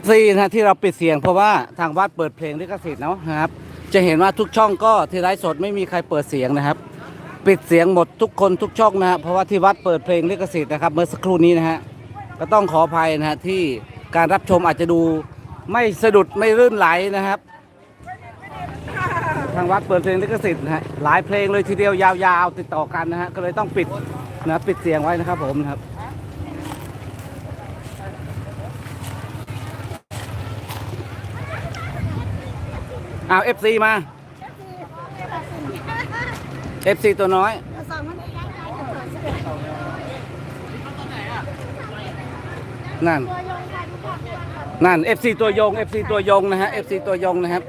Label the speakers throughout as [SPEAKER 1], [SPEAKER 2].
[SPEAKER 1] FC นะฮะที่เราปิดเสียงเพราะว่าทางวัดเปิดเพลงลิขสิทธิ์เนาะนะครับ จะเห็นว่าทุกช่องก็ที่ไลฟ์สดไม่มีใครเปิดเสียงนะครับ ปิดเสียงหมดทุกคนทุกช่องนะฮะเพราะว่าที่วัดเปิดเพลงลิขสิทธิ์นะครับ เมื่อสักครู่นี้นะฮะก็ต้องขออภัยนะฮะที่การรับชมอาจจะดูไม่สะดุดไม่รื่นไหลนะครับ ทางวัดเปิดเพลงลิขสิทธิ์นะฮะหลายเพลงเลยทีเดียวยาวๆติดต่อกันนะฮะก็เลยต้องปิดนะปิดเสียงไว้นะครับผมนะครับ เอาเอฟซีมาเอฟซีตัวน้อยนั่นนั่นเอฟซีตัวยงเอฟซีตัวยงนะฮะเอฟซีตัวยงนะครับ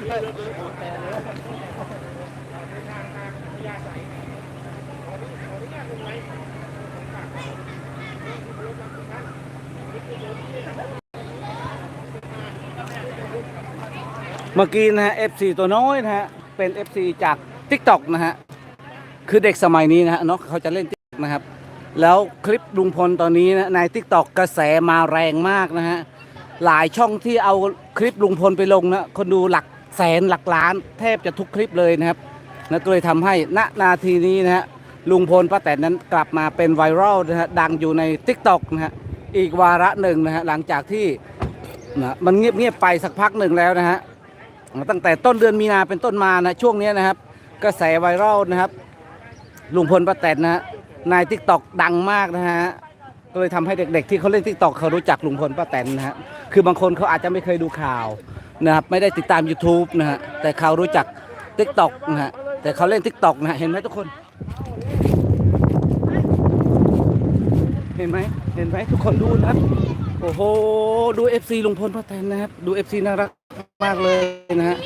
[SPEAKER 1] เมื่อกี้นะฮะ FC ตัวน้อยนะฮะ เป็น FC จาก TikTok นะฮะ คือเด็กสมัยนี้นะฮะเนาะเขาจะเล่น TikTok นะครับ แล้วคลิปลุงพลตอนนี้นะใน TikTok กระแสมาแรงมากนะฮะ หลายช่องที่เอาคลิปลุงพลไปลงนะ คนดูหลัก แสนหลักล้านแทบจะทุกคลิปเลยนะครับนะก็เลยทำให้ณนาทีนี้นะฮะลุงพลป้าแตนนั้นกลับมาเป็นไวรัลนะฮะดังอยู่ใน TikTok นะฮะอีกวาระหนึ่งนะฮะหลังจากที่นะมันเงียบๆไปสักพักหนึ่งแล้วนะฮะตั้งแต่ต้นเดือนมีนาเป็นต้นมานะช่วงนี้นะครับกระแสไวรัลนะครับลุงพลป้าแตนนะฮะในทิกตอกดังมากนะฮะก็เลยทำให้เด็กๆ ที่เขาเล่นทิกตอกเขารู้จักลุงพลป้าแตนนะฮะคือบางคนเขาอาจจะไม่เคยดูข่าว นะครับไม่ได้ติดตาม YouTube นะฮะแต่เขารู้จักทิกตอกนะฮะแต่เขาเล่นทิกตอกนะฮะเห็นไหมทุกคน เห็นไหมเห็นไหมทุกคนดูนะครับโอ้โหดู FC ลุงพลป้าแทนนะครับดู FC น่ารักมากเลยนะฮะ